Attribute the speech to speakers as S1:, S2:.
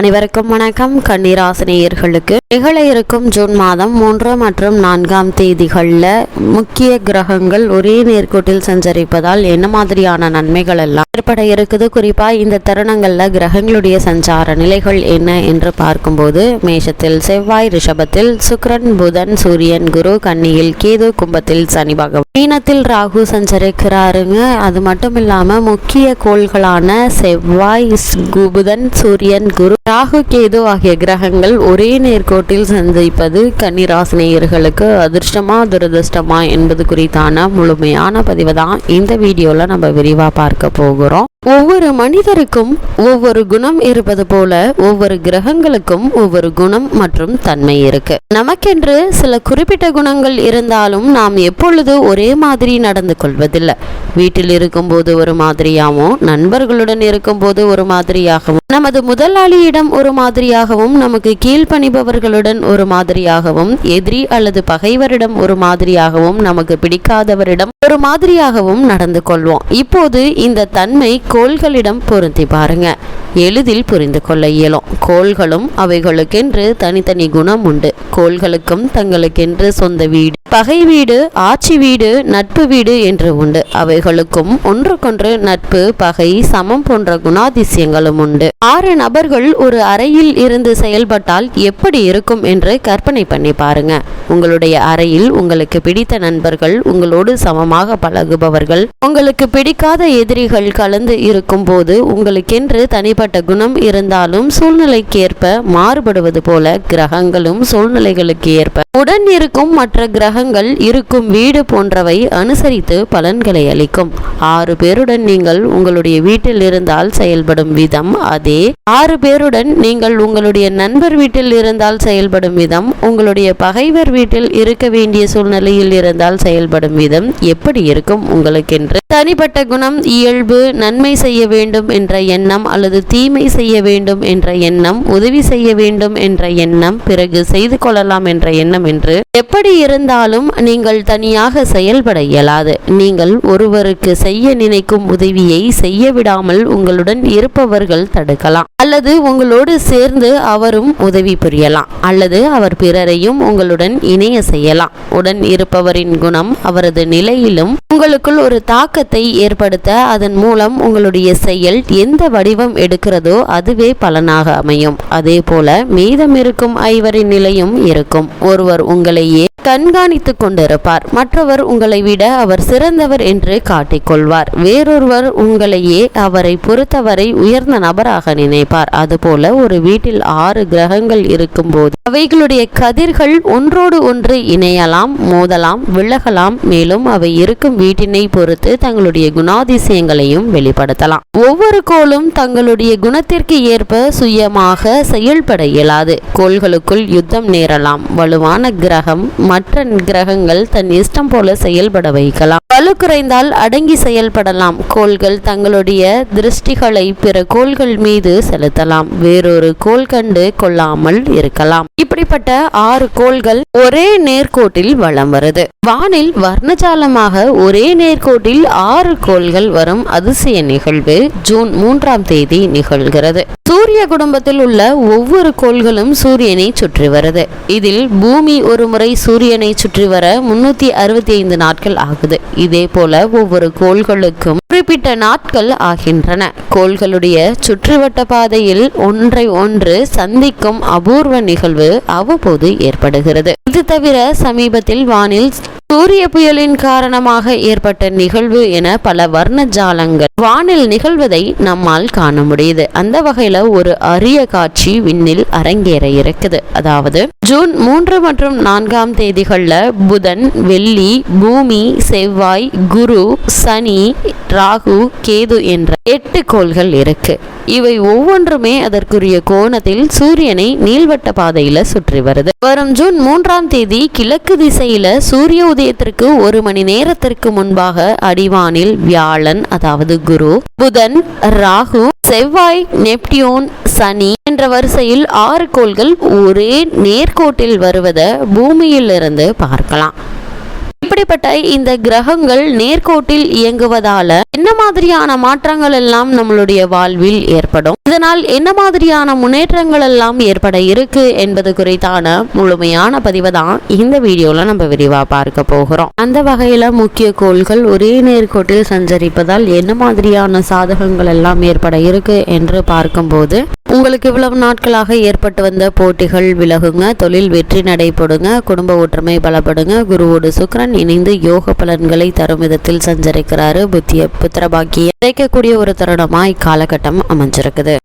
S1: அனைவருக்கும் வணக்கம். கன்னிராசினியர்களுக்கு நிகழ இருக்கும் ஜூன் மாதம் மூன்று மற்றும் நான்காம் தேதிகளில் முக்கிய கிரகங்கள் ஒரே நேர்கோட்டில் சஞ்சரிப்பதால் என்ன மாதிரியான நன்மைகள் எல்லாம் ஏற்பட இருக்குது? குறிப்பா இந்த தருணங்கள்ல கிரகங்களுடைய சஞ்சார நிலைகள் என்ன என்று பார்க்கும்போது மேஷத்தில் செவ்வாய் ரிஷபத்தில் சுக்ரன் புதன் சூரியன் குரு கன்னியில் கேது கும்பத்தில் சனி பகவான். மீனத்தில் ராகு சஞ்சரிக்கிறாருங்க. அது மட்டும் இல்லாம முக்கிய கோள்களான செவ்வாய் புதன் சூரியன் குரு ராகு கேது ஆகிய கிரகங்கள் ஒரே நேர்கோட்டில் சந்திப்பது கன்னிராசினியர்களுக்கு அதிர்ஷ்டமா துரதிர்ஷ்டமா என்பது குறித்தான முழுமையான பதிவை தான். இந்த வீடியோவில் நம்ம விரிவாக பார்க்க போகிறோம். ஒவ்வொரு மனிதருக்கும் ஒவ்வொரு குணம் இருப்பது போல ஒவ்வொரு கிரகங்களுக்கும் ஒவ்வொரு குணம் மற்றும் தன்மை இருக்கு. நமக்கென்று சில குறிப்பிட்ட குணங்கள் இருந்தாலும் நாம் எப்பொழுது ஒரே மாதிரி நடந்து கொள்வதில்லை. வீட்டில் இருக்கும்போது ஒரு மாதிரியாகவும் நண்பர்களுடன் இருக்கும்போது ஒரு மாதிரியாகவும் நமது முதலாளியிடம் ஒரு மாதிரியாகவும் நமக்கு கீழ்ப்பணிபவர்களுடன் ஒரு மாதிரியாகவும் எதிரி அல்லது பகைவரிடம் ஒரு மாதிரியாகவும் நமக்கு பிடிக்காதவரிடம் ஒரு மாதிரியாகவும் நடந்து கொள்வோம். இப்போது இந்த தன்மை கோள்களிடம் பொருந்தி பாருங்க. எளிதில் புரிந்து கொள்ள இயலும். கோள்களும் அவைகளுக்கென்று தனித்தனி குணம் உண்டு. கோள்களுக்கும் தங்களுக்கென்று சொந்த வீடு பகை வீடு ஆட்சி வீடு நட்பு வீடு என்று உண்டு. அவைகளுக்கும் ஒன்றுக்கொன்று நட்பு பகை சமம் போன்ற குணாதிசயங்களும் உண்டு. ஆறு நபர்கள் ஒரு அறையில் இருந்து செயல்பட்டால் எப்படி இருக்கும் என்று கற்பனை பண்ணி பாருங்க. உங்களுடைய அறையில் உங்களுக்கு பிடித்த நண்பர்கள் உங்களோடு சமமாக பழகுபவர்கள் உங்களுக்கு பிடிக்காத எதிரிகள் கலந்து இருக்கும் போது உங்களுக்கென்று தனிப்பட்ட குணம் இருந்தாலும் சூழ்நிலைக்கேற்ப மாறுபடுவது போல கிரகங்களும் சூழ்நிலைகளுக்கு ஏற்ப. உடன் இருக்கும் மற்ற கிரக கிரகங்கள் இருக்கும் வீடு போன்றவை அனுசரித்து பலன்களை அளிக்கும். ஆறு பேருடன் நீங்கள் உங்களுடைய வீட்டில் இருந்தால் செயல்படும் விதம் அதே. ஆறு பேருடன் நீங்கள் உங்களுடைய நண்பர் வீட்டில் இருந்தால் செயல்படும் விதம். உங்களுடைய பகைவர் வீட்டில் இருக்க வேண்டிய சூழ்நிலையில் இருந்தால் செயல்படும் விதம். எப்படி இருக்கும் உங்களுக்கென்று? தனிப்பட்ட குணம் இயல்பு நன்மை செய்ய வேண்டும் என்ற எண்ணம் அல்லது தீமை செய்ய வேண்டும் என்ற எண்ணம் உதவி செய்ய வேண்டும் என்ற எண்ணம் பிறகு செய்து கொள்ளலாம் என்ற எண்ணம் என்று. எப்படி இருந்தாலும் நீங்கள் தனியாக செயல்பட இயலாது. நீங்கள் ஒருவருக்கு செய்ய நினைக்கும் உதவியை செய்ய விடாமல் உங்களுடன் இருப்பவர்கள் தடுக்கலாம். அல்லது உங்களோடு சேர்ந்து அவரும் உதவி புரியலாம். அல்லது அவர் பிறரையும் உங்களுடன் இணைய செய்யலாம். உடன் இருப்பவரின் குணம் அவரது நிலையிலும் உங்களுக்குள் ஒரு தாக்கத்தை ஏற்படுத்த அதன் மூலம் உங்களுடைய செயல் எந்த வடிவம் எடுக்கிறதோ அதுவே பலனாக அமையும். அதே போல மீதம் இருக்கும் ஐவரின் நிலையும் இருக்கும். ஒருவர் உங்களையே கண்காணித்து கொண்டிருப்பார். மற்றவர் உங்களை விட அவர் சிறந்தவர் என்று காட்டிக்கொள்வார். வேறொருவர் உங்களையே அவரை பொறுத்தவரை உயர்ந்த நபராக நினைப்பார். அதுபோல ஒரு வீட்டில் ஆறு கிரகங்கள் இருக்கும்போது அவைகளுடைய கதிர்கள் ஒன்றோடு ஒன்று இணையலாம் மோதலாம் விலகலாம். மேலும் அவை இருக்கும் வீட்டினை பொறுத்து தங்களுடைய குணாதிசயங்களையும் வெளிப்படுத்தலாம். ஒவ்வொரு கோளும் தங்களுடைய குணத்திற்கு ஏற்ப சுயமாக செயல்பட இயலாது. கோள்களுக்குள் யுத்தம் நேரலாம். வலுவான கிரகம் மற்ற கிரகங்கள் தன் இஷ்டம் போல செயல்பட வைக்கலாம். வலு குறைந்தால் அடங்கி செயல்படலாம். கோள்கள் தங்களுடைய திருஷ்டிகளை பிற கோள்கள் மீது செலுத்தலாம். வேறொரு கோள் கண்டு கொள்ளாமல் இருக்கலாம். இப்படிப்பட்ட ஆறு கோள்கள் ஒரே நேர்கோட்டில் வளம் வருது. வானில் வர்ணஜாலமாக ஒரே நேர்கோட்டில் ஆறு கோள்கள் வரும் அதிசய நிகழ்வு ஜூன் மூன்றாம் தேதி நிகழ்கிறது. சூரிய குடும்பத்தில் உள்ள ஒவ்வொரு கோள்களும் சூரியனை சுற்றி வருது. இதில் பூமி ஒரு முறை சூரியனை சுற்றி வர முன்னூத்தி அறுபத்தி ஐந்து நாட்கள் ஆகுது. இதே போல ஒவ்வொரு கோள்களுக்கும் குறிப்பிட்ட நாட்கள் ஆகின்றன. கோள்களுடைய சுற்றுவட்ட பாதையில் ஒன்றை ஒன்று சந்திக்கும் அபூர்வ நிகழ்வு அவ்வப்போது ஏற்படுகிறது. இது தவிர சமீபத்தில் வானில் சூரிய புயலின் காரணமாக ஏற்பட்ட நிகழ்வு என பல வர்ண ஜாலங்கள் வானில் நிகழ்வதை நம்மால் காண முடியுது. அந்த வகையில ஒரு அரிய காட்சி விண்ணில் அரங்கேற இருக்குது. அதாவது ஜூன் மூன்று மற்றும் நான்காம் தேதிகள்ல புதன் வெள்ளி பூமி செவ்வாய் குரு சனி ராகு கேது என்ற எட்டு கோள்கள் இருக்கு. இவை ஒவ்வொன்றுமே அதற்குரிய கோணத்தில் சூரியனை நீள்வட்ட பாதையில சுற்றி வருது. வரும் ஜூன் மூன்றாம் தேதி கிழக்கு திசையில சூரிய சூரியோதயத்திற்கு ஒரு மணி நேரத்திற்கு முன்பாக அடிவானில் வியாழன் அதாவது குரு புதன் ராகு செவ்வாய் நெப்டியூன் சனி என்ற வரிசையில் ஆறு கோள்கள் ஒரே நேர்கோட்டில் வருவதை பூமியிலிருந்து பார்க்கலாம். இப்படிப்பட்ட இந்த கிரகங்கள் நேர்கோட்டில் இயங்குவதால என்ன மாதிரியான மாற்றங்கள் எல்லாம் நம்மளுடைய வாழ்வில் ஏற்படும்? இதனால் என்ன மாதிரியான முன்னேற்றங்கள் எல்லாம் ஏற்பட இருக்கு என்பது குறித்தான முழுமையான பதிவை தான் இந்த வீடியோல நம்ம விரிவா பார்க்க போகிறோம். அந்த வகையில முக்கிய கோள்கள் ஒரே நேர்கோட்டில் சஞ்சரிப்பதால் என்ன மாதிரியான சாதகங்கள் எல்லாம் ஏற்பட இருக்கு என்று பார்க்கும்போது உங்களுக்கு இவ்வளவு நாட்களாக ஏற்பட்டு வந்த போட்டிகள் விலகுங்க. தொழில் வெற்றி நடைபெடுங்க குடும்ப ஒற்றுமை பலப்படுங்க. குருவோடு சுக்ரன் இணைந்து யோக பலன்களை தரும் விதத்தில் சஞ்சரிக்கிறாரு புத்திய புத்திரபாக்கிய. கிடைக்கக்கூடிய ஒரு தருணமா இக்காலகட்டம் அமைஞ்சிருக்குது.